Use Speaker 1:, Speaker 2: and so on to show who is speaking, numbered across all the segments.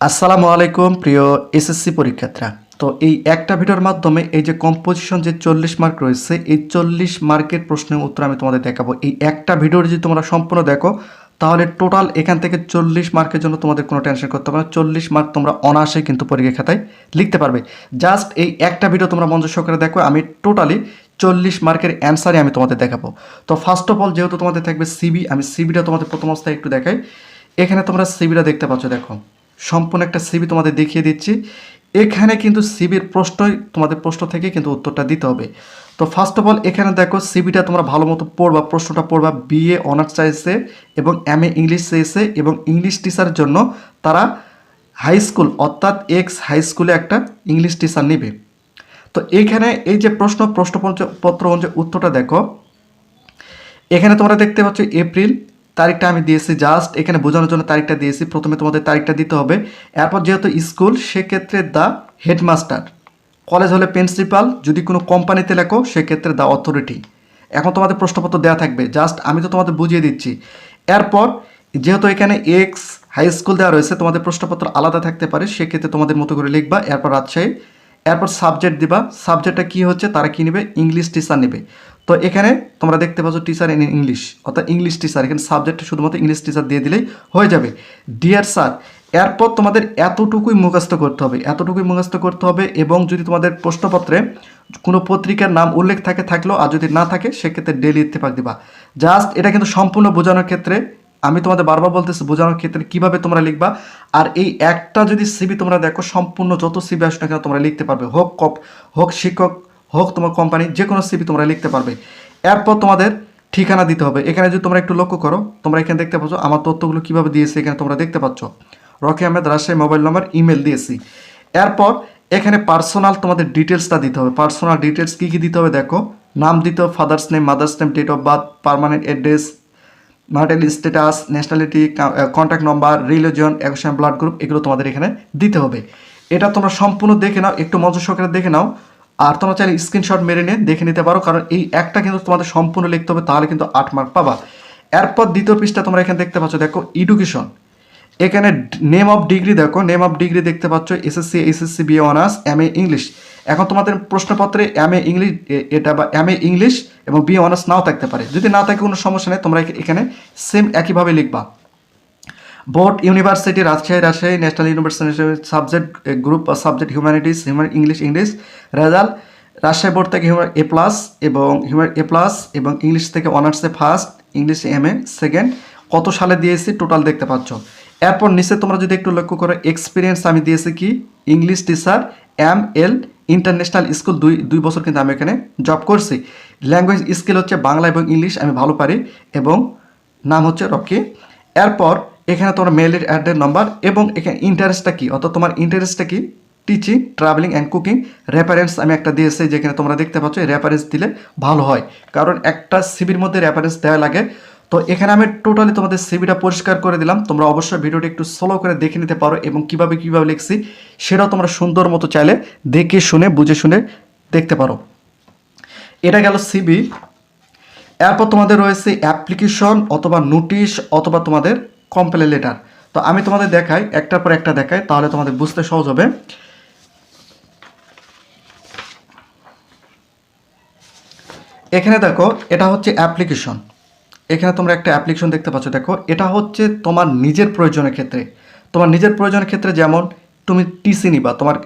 Speaker 1: আসসালামু আলাইকুম, প্রিয় এসএসসি পরীক্ষার্থীরা। তো এই একটা ভিডিওর মাধ্যমে এই যে কম্পোজিশন যে চল্লিশ মার্ক রয়েছে, এই চল্লিশ মার্কের প্রশ্নের উত্তর আমি তোমাদের দেখাবো। এই একটা ভিডিও যদি তোমরা সম্পূর্ণ দেখো, তাহলে টোটাল এখান থেকে চল্লিশ মার্কের জন্য তোমাদের কোনো টেনশন করতে হবে না। চল্লিশ মার্ক তোমরা অনায়াসে কিন্তু পরীক্ষা খাতায় লিখতে পারবে। জাস্ট এই একটা ভিডিও তোমরা মঞ্চ সহকারে দেখো, আমি টোটালি চল্লিশ মার্কের অ্যান্সারই আমি তোমাদের দেখাবো। তো ফার্স্ট অফ অল যেহেতু তোমাদের থাকবে সিবি আমি সিবিটা তোমাদের প্রথম অবস্থায় একটু দেখাই। এখানে তোমরা সিবিটা দেখতে পাচ্ছ, দেখো। সম্পূর্ণ একটা সিবি তোমাদের দেখিয়ে দিচ্ছি। এখানে কিন্তু সিবির প্রশ্নই তোমাদের প্রশ্ন থেকে কিন্তু উত্তরটা দিতে হবে। তো ফার্স্ট অফ অল এখানে দেখো সিবিটা তোমরা ভালো মতো পড়বা, প্রশ্নটা পড়বা বিএ অনার্স চাইছে এবং এম এ ইংলিশ চেয়েছে এবং ইংলিশ টিচারের জন্য তারা হাই স্কুল অর্থাৎ এক্স হাই স্কুলে একটা ইংলিশ টিচার নেবে। তো এখানে এই যে প্রশ্ন, প্রশ্নপত্র অনুযায়ী উত্তরটা দেখো। এখানে তোমরা দেখতে পাচ্ছ এপ্রিল তারিখটা আমি দিয়েছি জাস্ট এখানে বোঝানোর জন্য তারিখটা দিয়েছি। প্রথমে তোমাদের তারিখটা দিতে হবে। এরপর যেহেতু স্কুল, সেক্ষেত্রে দ্য হেডমাস্টার কলেজ হলে প্রিন্সিপাল যদি কোনো কোম্পানিতে লেখো, সেক্ষেত্রে দ্য অথরিটি এখন তোমাদের প্রশ্নপত্র দেওয়া থাকবে। জাস্ট আমি তো তোমাদের বুঝিয়ে দিচ্ছি। এরপর যেহেতু এখানে এক্স হাই স্কুল দেওয়া রয়েছে, তোমাদের প্রশ্নপত্র আলাদা থাকতে পারে, সেক্ষেত্রে তোমাদের মতো করে লিখবা, এরপর রাজশাহী। এরপর সাবজেক্ট দিবা। সাবজেক্টটা কী হচ্ছে? তারা কী নেবে? ইংলিশ টিচার নেবে। তো এখানে তোমরা দেখতে পাচ্ছ টিচার ইন ইংলিশ অর্থাৎ ইংলিশ টিচার এখানে সাবজেক্টে শুধুমাত্র ইংলিশ টিচার দিয়ে দিলেই হয়ে যাবে। ডিয়ার স্যার এরপর তোমাদের এতটুকুই মুখস্থ করতে হবে, এতটুকুই মুখস্থ করতে হবে এবং যদি তোমাদের প্রশ্নপত্রে কোনো পত্রিকার নাম উল্লেখ থাকে, থাকলেও আর যদি না থাকে, সেক্ষেত্রে ডেলি ইত্তেফাক দিবা। জাস্ট এটা কিন্তু সম্পূর্ণ বোঝানোর ক্ষেত্রে, আমি তোমাদের বারবার বলতেছি, বোঝানোর ক্ষেত্রে কীভাবে তোমরা লিখবা, আর এই একটা যদি সিবি তোমরা দেখো, সম্পূর্ণ যত সিবি কেন তোমরা লিখতে পারবে। হোক কপ, হোক শিক্ষক হোক তোমার কোম্পানি যে কোনো সিপি তোমরা লিখতে পারবে। এরপর তোমাদের ঠিকানা দিতে হবে। এখানে যদি তোমরা একটু লক্ষ্য করো, তোমরা এখানে দেখতে পাচ্ছ, আমার তথ্যগুলো কীভাবে দিয়েছে এখানে তোমরা দেখতে পাচ্ছ। Rocky Ahmed Rajshahi mobile number, email দিয়েছি। এরপর এখানে পার্সোনাল তোমাদের ডিটেলসটা দিতে হবে। পার্সোনাল ডিটেলস কী কী দিতে হবে দেখো। নাম দিতে হবে father's name mother's name date of birth permanent address marital status nationality contact number religion action blood group এগুলো তোমাদের এখানে দিতে হবে। এটা তোমরা সম্পূর্ণ দেখে নাও, একটু মঞ্চ সহকারে দেখে নাও। আর তোমরা চাইলে স্ক্রিনশট মেরে নিয়ে দেখে নিতে পারো, কারণ এই একটা কিন্তু তোমাদের সম্পূর্ণ লিখতে হবে, তাহলে কিন্তু আট মার্ক পাবা। এরপর দ্বিতীয় পৃষ্ঠা তোমরা এখানে দেখতে পাচ্ছ, দেখো এডুকেশন এখানে নেম অফ ডিগ্রি দেখো নেম অফ ডিগ্রি দেখতে পাচ্ছ SSC SSC BA honours M A English এখন তোমাদের প্রশ্নপত্রে এম এ ইংলিশ এটা বা এম এ ইংলিশ এবং বিএ অনার্স নাও থাকতে পারে। যদি না থাকে কোনো সমস্যা নেই, তোমরা এখানে সেম একইভাবে লিখবা। Board university Rajshahi Rajshahi national university subject group subject humanities human English English result Rajshahi board থেকে হিউম্যান এ প্লাস এবং হিউম্যান এ প্লাস এবং ইংলিশ থেকে অনার্সে first English M A second কত সালে দিয়েছি? টোটাল দেখতে পাচ্ছ। এরপর নিচে তোমরা যদি একটু লক্ষ্য করো এক্সপিরিয়েন্স আমি দিয়েছি কি? English teacher M L international school দুই দুই বছর কিন্তু আমি এখানে জব করছি। ল্যাঙ্গুয়েজ স্কিল হচ্ছে বাংলা এবং ইংলিশ আমি ভালো পারি। এবং নাম হচ্ছে রকি। এরপর এখানে তোমার মেলের অ্যাডের নাম্বার এবং এখানে ইন্টারেস্টটা কী? অর্থাৎ তোমার ইন্টারেস্টটা কী? Teaching travelling and cooking reference আমি একটা দিয়েছি যেখানে তোমরা দেখতে পাচ্ছ রেফারেন্স দিলে ভালো হয়। কারণ একটা সিবির মধ্যে রেফারেন্স দেওয়া লাগে। তো এখানে আমি টোটালি তোমাদের সিবিটা পরিষ্কার করে দিলাম। তোমরা অবশ্যই ভিডিওটা একটু স্লো করে দেখে নিতে পারো এবং কীভাবে কীভাবে লিখছি সেটাও তোমরা সুন্দর মতো চাইলে দেখে শুনে, বুঝে শুনে দেখতে পারো। এটা গেল সিবি এরপর তোমাদের রয়েছে অ্যাপ্লিকেশন অথবা নোটিশ অথবা তোমাদের কমপ্লেন লেটার তো আমি তোমাদের দেখাই, একটার পর একটা দেখাই, তাহলে তোমাদের বুঝতে সহজ হবে। এখানে দেখো, এটা হচ্ছে অ্যাপ্লিকেশন এখানে তোমরা একটা অ্যাপ্লিকেশন দেখতে পাচ্ছ, দেখো। এটা হচ্ছে তোমার নিজের প্রয়োজনের ক্ষেত্রে। তোমার নিজের প্রয়োজনের ক্ষেত্রে যেমন তুমি টিসি নিবা, তোমার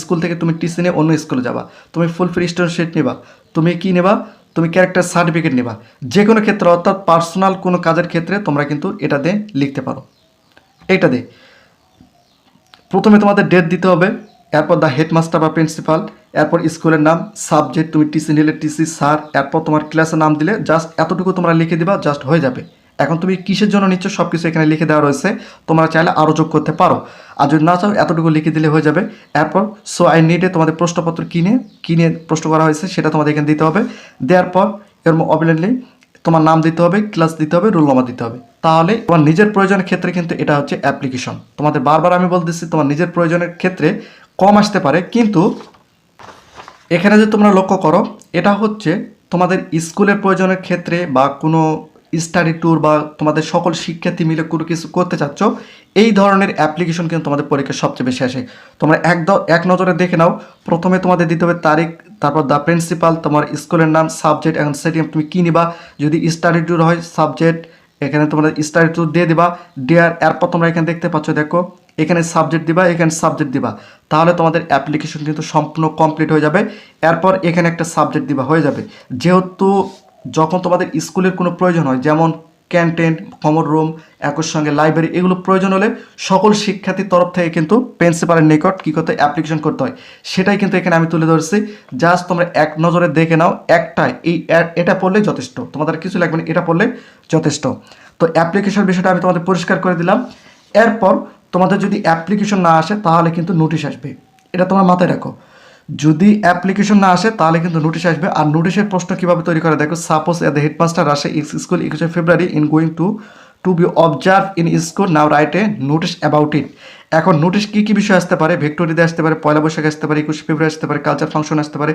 Speaker 1: স্কুল থেকে তুমি টিসি নিয়ে অন্য স্কুলে যাবা। তুমি ফুল ফ্রি স্টুডেন্ট নিবা। তুমি কি নেবা? তুমি ক্যারেক্টার সার্টিফিকেট নেবা। যে কোনো ক্ষেত্রে অর্থাৎ পার্সোনাল কোনো কাজের ক্ষেত্রে তোমরা কিন্তু এটা দিয়ে লিখতে পারো। এইটা দিয়ে। প্রথমে তোমাদের ডেট দিতে হবে, এরপর দ্য হেডমাস্টার বা প্রিন্সিপাল এরপর স্কুলের নাম সাবজেক্ট তুমি টিসি নিলে টিসি স্যার এরপর তোমার ক্লাসের নাম দিলে জাস্ট এতটুকু তোমরা লিখে দিবা জাস্ট হয়ে যাবে। এখন তুমি কিসের জন্য নিচ্ছ? সব কিছু এখানে লিখে দেওয়া রয়েছে। তোমরা চাইলে আরও যোগ করতে পারো। আর যদি না চাও, এতটুকু লিখে দিলে হয়ে যাবে। এরপর সো আই নিডে তোমাদের প্রশ্নপত্র কিনে কিনে প্রশ্ন করা হয়েছে সেটা তোমাদের এখানে দিতে হবে। দেওয়ার পর এর অবিলেন্টলি তোমার নাম দিতে হবে ক্লাস দিতে হবে রোল নাম্বার দিতে হবে। তাহলে তোমার নিজের প্রয়োজনের ক্ষেত্রে কিন্তু এটা হচ্ছে অ্যাপ্লিকেশন তোমাদের বারবার আমি বলতেছি, তোমার নিজের প্রয়োজনের ক্ষেত্রে কম আসতে পারে, কিন্তু এখানে যে তোমরা লক্ষ্য করো, এটা হচ্ছে তোমাদের স্কুলের প্রয়োজনের ক্ষেত্রে বা কোনো স্টাডি ট্যুর বা তোমাদের সকল শিক্ষার্থী মিলে কোনো কিছু করতে চাচ্ছ, এই ধরনের অ্যাপ্লিকেশন কিন্তু তোমাদের পরীক্ষায় সবচেয়ে বেশি আসে। তোমরা একদম এক নজরে দেখে নাও, প্রথমে তোমাদের দিতে হবে তারিখ, তারপর দ্য প্রিন্সিপাল তোমার স্কুলের নাম সাবজেক্ট এখন সেটি তুমি কী নিবা। যদি স্টাডি ট্যুর হয় সাবজেক্ট এখানে তোমরা স্টাডি ট্যুর দিয়ে দিবা। দেওয়ার এরপর তোমরা এখানে দেখতে পাচ্ছ, দেখো, এখানে সাবজেক্ট দিবা, এখানে সাবজেক্ট দিবা। তাহলে তোমাদের অ্যাপ্লিকেশন কিন্তু সম্পূর্ণ কমপ্লিট হয়ে যাবে। এরপর এখানে একটা সাবজেক্ট দিবা, হয়ে যাবে। যেহেতু যখন তোমাদের স্কুলের কোনো প্রয়োজন হয়, যেমন ক্যান্টিন কমন রুম একর সঙ্গে লাইব্রেরি এগুলো প্রয়োজন হলে সকল শিক্ষার্থীর তরফ থেকে কিন্তু প্রিন্সিপালের নিকট কী করতে অ্যাপ্লিকেশন করতে হয়। সেটাই কিন্তু এখানে আমি তুলে ধরছি। জাস্ট তোমরা এক নজরে দেখে নাও, একটাই, এই এটা পড়লে যথেষ্ট। তোমাদের কিছু লাগবে না, এটা পড়লে যথেষ্ট। তো অ্যাপ্লিকেশন বিষয়টা আমি তোমাদের পরিষ্কার করে দিলাম। এরপর তোমাদের যদি অ্যাপ্লিকেশন না আসে, তাহলে কিন্তু নোটিশ আসবে। এটা তোমার মাথায় রাখো। যদি অ্যাপ্লিকেশন না আসে, তাহলে কিন্তু নোটিশ আসবে। আর নোটিশের প্রশ্ন কীভাবে তৈরি করে? দেখো সাপোজ এ দ্য হেডমাস্টার আসে ইস স্কুল একুশে February in going to to be observe in school now write a notice about it এখন নোটিশ কী কী বিষয় আসতে পারে? ভিক্টোরিয়াতে আসতে পারে, পয়লা বৈশাখ আসতে পারে, একুশে ফেব্রুয়ারি আসতে পারে কালচার ফাংশন আসতে পারে,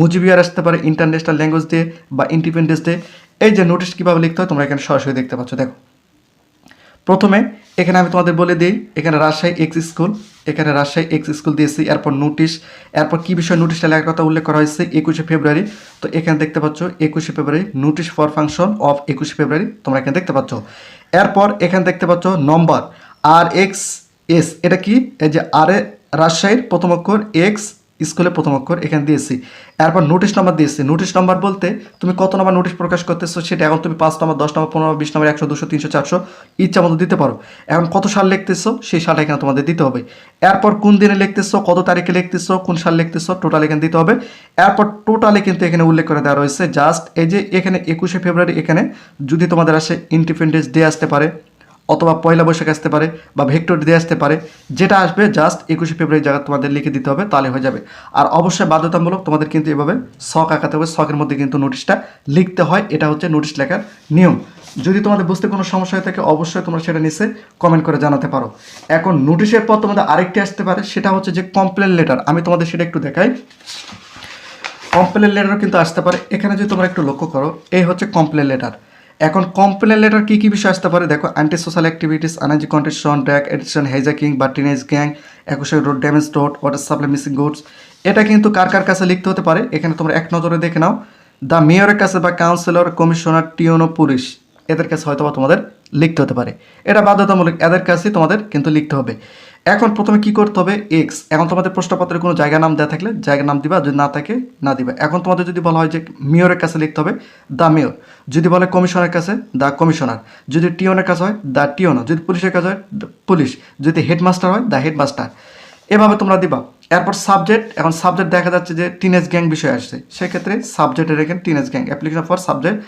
Speaker 1: মুজিবিয়ার আসতে পারে ইন্টারন্যাশনাল ল্যাঙ্গুয়েজ ডে বা ইন্ডিপেন্ডেন্স ডে এই যে নোটিশ কীভাবে লিখতে হয়, তোমরা এখানে সরাসরি দেখতে পাচ্ছ। দেখো, প্রথমে এখানে আমি তোমাদের বলে দিই, এখানে রাজশাহী এক্স স্কুল এখানে রাজশাহী এক্স স্কুল দিয়েছি, এরপর নোটিশ এরপর কী বিষয়ে নোটিশটা লেখার কথা উল্লেখ করা হয়েছে? একুশে ফেব্রুয়ারি তো এখানে দেখতে পাচ্ছ, একুশে ফেব্রুয়ারি নোটিশ ফর ফাংশন অফ একুশে ফেব্রুয়ারি তোমরা এখানে দেখতে পাচ্ছ। এরপর এখানে দেখতে পাচ্ছ নম্বর আর এক্স এস এটা কি? এই যে আর এ রাজশাহীর প্রথম অক্ষর এক্স স্কুলের প্রথম অক্ষর এখানে দিয়েছি। এরপর নোটিশ নাম্বার দিয়েছি। নোটিশ নাম্বার বলতে তুমি কত নম্বর নোটিশ প্রকাশ করতেছো সেটা এখন তুমি পাঁচ নম্বর দশ নম্বর পনেরো, বিশ নম্বর একশো, দুশো, তিনশো, চারশো ইচ্ছা মতো দিতে পারো। এখন কত সাল লিখতেছো সেই সালটা এখানে তোমাদের দিতে হবে। এরপর কোন দিনে লিখতেছো, কত তারিখে লিখতেছো, কোন সাল লিখতেছো টোটাল এখানে দিতে হবে। এরপর টোটালে কিন্তু এখানে উল্লেখ করে দেওয়া রয়েছে। জাস্ট এই যে এখানে একুশে ফেব্রুয়ারি এখানে যদি তোমাদের আসে ইন্ডিপেন্ডেন্স ডে আসতে পারে অথবা পয়লা বৈশাখ আসতে পারে বা ভেক্টর দিয়ে আসতে পারে, যেটা আসবে জাস্ট একুশে ফেব্রুয়ারি জায়গা তোমাদের লিখে দিতে হবে, তাহলে হয়ে যাবে। আর অবশ্যই বাধ্যতামূলক তোমাদের কিন্তু এভাবে শখ আঁকাতে হবে, শখের মধ্যে কিন্তু নোটিশটা লিখতে হয়, এটা হচ্ছে নোটিশ লেখার নিয়ম। যদি তোমাদের বুঝতে কোনো সমস্যা হয়ে থাকে, অবশ্যই তোমরা সেটা নিচে কমেন্ট করে জানাতে পারো। এখন নোটিশের পর তোমাদের আরেকটি আসতে পারে, সেটা হচ্ছে যে কমপ্লেন লেটার আমি তোমাদের সেটা একটু দেখাই। কমপ্লেন লেটারও কিন্তু আসতে পারে। এখানে যদি তোমরা একটু লক্ষ্য করো, এই হচ্ছে কমপ্লেন লেটার এখন কমপ্লেন লেটার কী কী বিষয় আসতে পারে? দেখো অ্যান্টি সোশ্যাল অ্যাক্টিভিটিস আনাজি কন্টেশন ড্র্যাক এডিশন হেজাকিং বা টিনেজ গ্যাং একুশে road damage road water supply missing goods এটা কিন্তু কার কার কাছে লিখতে হতে পারে? এখানে তোমরা এক নজরে দেখে নাও। দ্য মেয়রের কাছে বা কাউন্সিলর কমিশনার টিওনো পুলিশ, এদের কাছে হয়তো তোমাদের লিখতে হতে পারে। এটা বাধ্যতামূলক, এদের কাছে তোমাদের কিন্তু লিখতে হবে। এখন প্রথমে কি করতে হবে? এক্স এখন তোমাদের প্রশ্নপত্রে কোনো জায়গা নাম দেওয়া থাকলে জায়গার নাম দিবা, যদি না থাকে, না দিবা। এখন তোমাদের যদি বলা হয় যে মেয়রের কাছে লিখতে হবে দ্য মেয়র। যদি বলে কমিশনের কাছে দ্য কমিশনার। যদি টিওনের কাছে হয় দ্য টিওনো। যদি পুলিশের কাছে হয় পুলিশ। যদি হেডমাস্টার হয় দ্য হেডমাস্টার। এভাবে তোমরা দিবা। এরপর সাবজেক্ট, এখন সাবজেক্ট দেখা যাচ্ছে যে টিনেজ গ্যাং বিষয় আসছে। সেক্ষেত্রে সাবজেক্টের এখানে teenage gang application for subject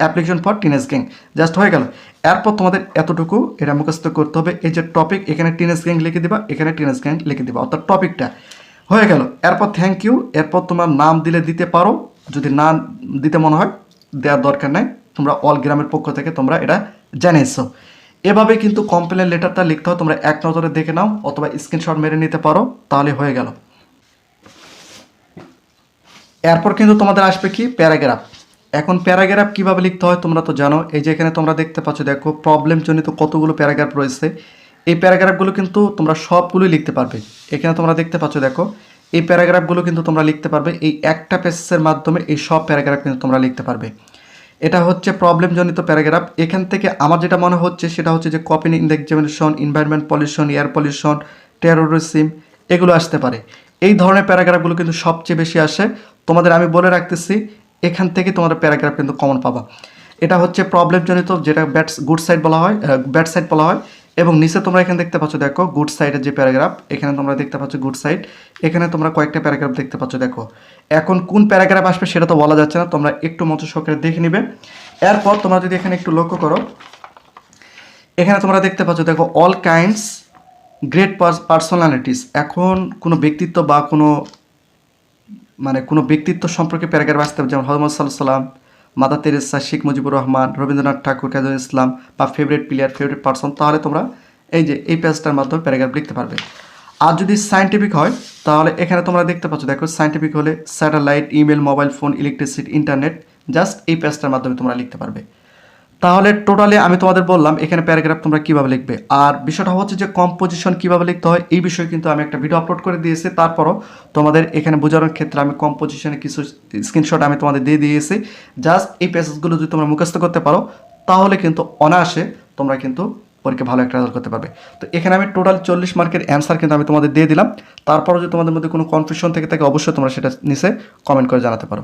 Speaker 1: application for teenage gang just হয়ে গেল। এরপর তোমাদের এতটুকু এটা মুখস্থ করতে হবে। এই যে টপিক এখানে টিনেজ গ্যাং লিখে দিবা, এখানে টিনেজ গ্যাং লিখে দিবা। অর্থাৎ টপিকটা হয়ে গেল। এরপর থ্যাংক ইউ এরপর তোমার নাম দিলে দিতে পারো। যদি না দিতে মনে হয়, দেওয়ার দরকার নেই। তোমরা অল গ্রামের পক্ষ থেকে তোমরা এটা জানিয়েছো। এভাবে কিন্তু কমপ্লেন লেটারটা লিখতে হয়। তোমরা এক নজরে দেখে নাও অথবা স্ক্রিনশট মেরে নিতে পারো। তাহলে হয়ে গেল। এরপর কিন্তু তোমাদের আসবে কি? প্যারাগ্রাফ। এখন প্যারাগ্রাফ কীভাবে লিখতে হয় তোমরা তো জানো। এই যে এখানে তোমরা দেখতে পাচ্ছ, দেখো প্রবলেম জনিত কতগুলো প্যারাগ্রাফ রয়েছে। এই প্যারাগ্রাফগুলো কিন্তু তোমরা সবগুলোই লিখতে পারবে। এখানে তোমরা দেখতে পাচ্ছ, দেখো, এই প্যারাগ্রাফগুলো কিন্তু তোমরা লিখতে পারবে। এই একটা পেসের মাধ্যমে এই সব প্যারাগ্রাফ কিন্তু তোমরা লিখতে পারবে। এটা হচ্ছে প্রবলেম জনিত প্যারাগ্রাফ। এখান থেকে আমার যেটা মনে হচ্ছে, সেটা হচ্ছে যে copying in the examination environment pollution air pollution terrorism এগুলো আসতে পারে। এই ধরনের প্যারাগ্রাফগুলো কিন্তু সবচেয়ে বেশি আসে। তোমাদের আমি বলে রাখতেছি এখান থেকে তোমাদের প্যারাগ্রাফ কিন্তু কমন পাবা। এটা হচ্ছে প্রবলেম জনিত, যেটা ব্যাট গুড সাইড বলা হয় ব্যাড সাইড বলা হয়। এবং নিচে তোমরা এখানে দেখতে পাচ্ছ, দেখো গুড সাইডের যে প্যারাগ্রাফ, এখানে তোমরা দেখতে পাচ্ছ গুড সাইড এখানে তোমরা কয়েকটা প্যারাগ্রাফ দেখতে পাচ্ছ, দেখো। এখন কোন প্যারাগ্রাফ আসবে সেটা তো বলা যাচ্ছে না, তোমরা একটু মতো সহকারে দেখে নিবে। এরপর তোমরা যদি এখানে একটু লক্ষ্য করো, এখানে তোমরা দেখতে পাচ্ছ, দেখো অল কাইন্ডস গ্রেট পার্সোনালিটিস এখন কোনো ব্যক্তিত্ব বা কোনো মানে কোনো ব্যক্তিত্ব সম্পর্কে প্যারাগ্রাফ আসতে হবে, যেমন হজমদ সাল্লাম মাদা তেরেসা, শেখ মুজিবুর রহমান, রবীন্দ্রনাথ ঠাকুর, কাজী ইসলাম, বা ফেভারিট প্লেয়ার ফেভারিট পার্সন তাহলে তোমরা এই যে, এই পেজটার মাধ্যমে প্যারাগ্রাফ লিখতে পারবে। আর যদি সায়েন্টিফিক হয়, তাহলে এখানে তোমরা দেখতে পাচ্ছ, দেখো সায়েন্টিফিক হলে satellite email mobile phone electricity internet just এই পেজটার মাধ্যমে তোমরা লিখতে পারবে। তাহলে টোটালি আমি তোমাদের বললাম, এখানে প্যারাগ্রাফ তোমরা কীভাবে লিখবে। আর বিষয়টা হচ্ছে যে কম্পোজিশন কীভাবে লিখতে হয়, এই বিষয়ে কিন্তু আমি একটা ভিডিও আপলোড করে দিয়েছি। তারপরও তোমাদের এখানে বোঝানোর ক্ষেত্রে আমি কম্পোজিশনে কিছু স্ক্রিনশট আমি তোমাদের দিয়ে দিয়েছি। জাস্ট এই প্যাসেজগুলো যদি তোমরা মুখস্থ করতে পারো, তাহলে কিন্তু অনায়াসে তোমরা কিন্তু পরীক্ষা ভালো একটা রেজাল্ট করতে পারবে। তো এখানে আমি টোটাল চল্লিশ মার্কের অ্যান্সার কিন্তু আমি তোমাদের দিয়ে দিলাম। তারপরও যদি তোমাদের মধ্যে কোনো কনফিউশন থেকে থাকে, অবশ্যই তোমরা সেটা নিচে কমেন্ট করে জানাতে পারো।